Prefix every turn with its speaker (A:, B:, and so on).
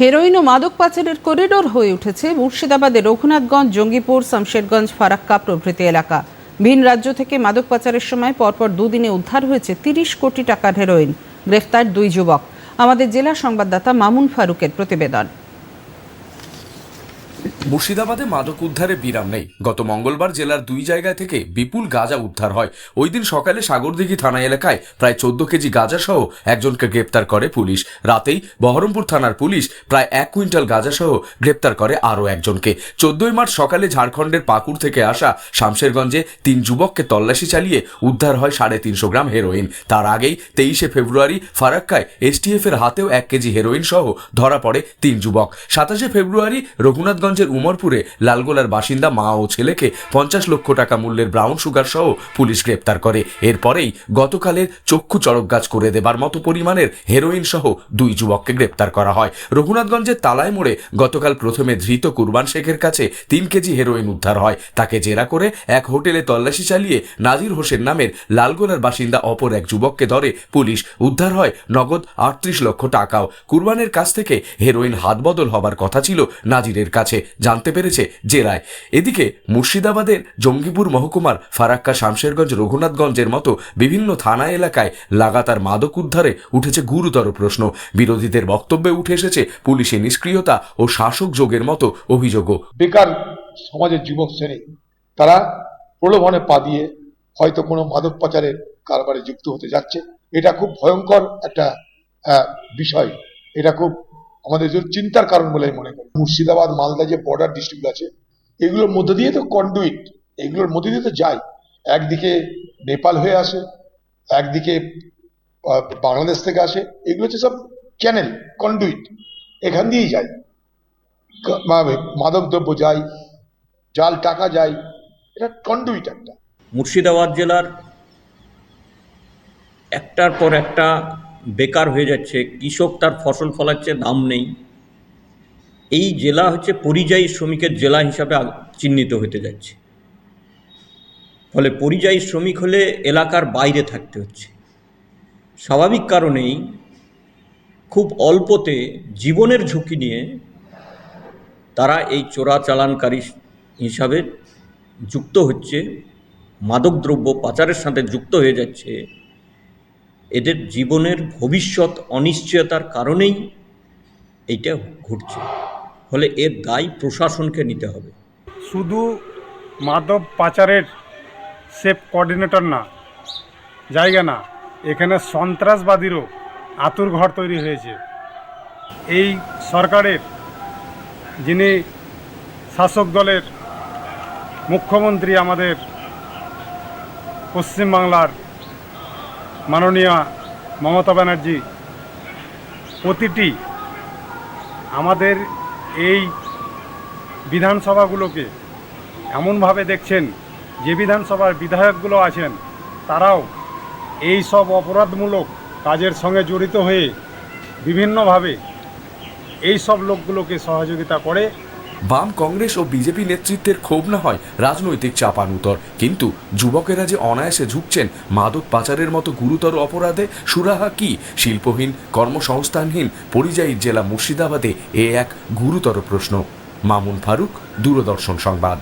A: Heroin ও মাদক পাচারের corridor হয়ে উঠেছে মুর্শিদাবাদের রঘুনাথগঞ্জ, জঙ্গিপুর, শামশেরগঞ্জ, ফারাক্কা প্রভৃতি এলাকা। ভিন রাজ্য থেকে মাদক পাচারের সময় পরপর দুদিনে উদ্ধার হয়েছে তিরিশ কোটি টাকার হেরোইন, গ্রেফতার দুই যুবক। আমাদের জেলা সংবাদদাতা মামুন ফারুকের প্রতিবেদন।
B: মুর্শিদাবাদে মাদক উদ্ধারে বিরাম নেই। গত মঙ্গলবার জেলার দুই জায়গা থেকে বিপুল গাঁজা উদ্ধার হয়। ওই দিন সকালে সাগরদিঘি থানা এলাকায় প্রায় চোদ্দ কেজি গাঁজা সহ একজনকে গ্রেপ্তার করে পুলিশ। রাতেই বহরমপুর থানার পুলিশ প্রায় এক কুইন্টাল গাঁজা সহ গ্রেপ্তার করে আরও একজনকে। চোদ্দই মার্চ সকালে ঝাড়খণ্ডের পাকুড় থেকে আসা শামশেরগঞ্জে তিন যুবককে তল্লাশি চালিয়ে উদ্ধার হয় সাড়ে তিনশো গ্রাম হেরোইন। তার আগেই তেইশে ফেব্রুয়ারি ফারাক্কায় এসটিএফ এর হাতেও এক কেজি হেরোইন সহ ধরা পড়ে তিন যুবক। সাতাশে ফেব্রুয়ারি রঘুনাথগঞ্জের উমরপুরে লালগোলার বাসিন্দা মা ও ছেলেকে পঞ্চাশ লক্ষ টাকা মূল্যের ব্রাউন সুগার সহ পুলিশ গ্রেপ্তার করে। এরপরেই গতকালের চক্ষু চড়ক গাছ করে দেবার মতো পরিমাণের হেরোইন সহ দুই যুবককে গ্রেপ্তার করা হয়। রঘুনাথগঞ্জের তালায় মোড়ে গতকাল প্রথমে ধৃত কুরবান শেখের কাছে তিন কেজি হেরোইন উদ্ধার হয়। তাকে জেরা করে এক হোটেলে তল্লাশি চালিয়ে নাজির হোসেন নামের লালগোলার বাসিন্দা অপর এক যুবককে ধরে পুলিশ উদ্ধার হয় নগদ আটত্রিশ লক্ষ টাকাও। কুরবানের কাছ থেকে হেরোইন হাতবদল হবার কথা ছিল নাজিরের কাছে জানতে পেরেছে জেরায় এদিকে মুর্শিদাবাদের জঙ্গিপুর মহকুমার ফারাক্কা শামশেরগঞ্জ রঘুনাথগঞ্জের মতো বিভিন্ন থানা এলাকায় লাগাতার মাদক উদ্ধারে উঠেছে গুরুতর প্রশ্ন। বিরোধীদের বক্তব্যে উঠে এসেছে পুলিশের নিষ্ক্রিয়তা ও শাসক যোগের মতো অভিযোগও।
C: বেকার সমাজের যুবক শ্রেণি তারা প্রলোভনে পা দিয়ে হয়তো কোনো মাদক পাচারের কারবারে যুক্ত হতে যাচ্ছে। এটা খুব ভয়ঙ্কর একটা বিষয়। এটা খুব আমাদের জন্য চিন্তার কারণ বলে আমি মনে করি। মুর্শিদাবাদ, মালদা যে বর্ডার ডিস্ট্রিক্ট আছে, এগুলোর মধ্যে দিয়ে তো কন্ডুইট এগুলোর মধ্যে দিয়ে তো যায়। একদিকে নেপাল হয়ে আসে, একদিকে বাংলাদেশ থেকে আসে, এগুলো হচ্ছে সব চ্যানেল কন্ডুইট এখান দিয়েই যায়। ক- মা- মাদক দ্রব্য যায়, জাল, টাকা যায়, এটা কন্ডুইট একটা।
D: মুর্শিদাবাদ জেলার একটার পর একটা বেকার হয়ে যাচ্ছে, কৃষক তার ফসল ফলাচ্ছে, দাম নেই। এই জেলা হচ্ছে পরিযায়ী শ্রমিকের জেলা হিসাবে চিহ্নিত হতে যাচ্ছে। ফলে পরিযায়ী শ্রমিক হলে এলাকার বাইরে থাকতে হচ্ছে। স্বাভাবিক কারণেই খুব অল্পতে জীবনের ঝুঁকি নিয়ে তারা এই চোরাচালানকারী হিসাবে যুক্ত হচ্ছে। মাদকদ্রব্য পাচারের সাথে যুক্ত হয়ে যাচ্ছে। এদের জীবনের ভবিষ্যৎ অনিশ্চয়তার কারণেই এইটা ঘটছে। ফলে এর দায় প্রশাসনকে নিতে হবে।
E: শুধু মাদক পাচারের সেফ কোঅর্ডিনেটর না, জায়গা না, এখানে সন্ত্রাসবাদীরও আতুর ঘর তৈরি হয়েছে। এই সরকারের যিনি শাসক দলের মুখ্যমন্ত্রী আমাদের পশ্চিমবাংলার মাননীয় মমতা ব্যানার্জি, প্রতিটি আমাদের এই বিধানসভাগুলোকে এমনভাবে দেখছেন, যে বিধানসভার বিধায়কগুলো আছেন, তারাও এই সব অপরাধমূলক কাজের সঙ্গে জড়িত হয়ে বিভিন্নভাবে এই সব লোকগুলোকে সহযোগিতা করে
B: বাম কংগ্রেস ও বিজেপি নেতৃত্বের ক্ষোভ না হয় রাজনৈতিক চাপানুতর কিন্তু যুবকেরা যে অনায়াসে ঝুঁকছেন, মাদক পাচারের মতো গুরুতর অপরাধে সুরাহা কি? শিল্পহীন, কর্মসংস্থানহীন, পরিযায়ী জেলা মুর্শিদাবাদে এ এক গুরুতর প্রশ্ন। মামুন ফারুক, দূরদর্শন সংবাদ।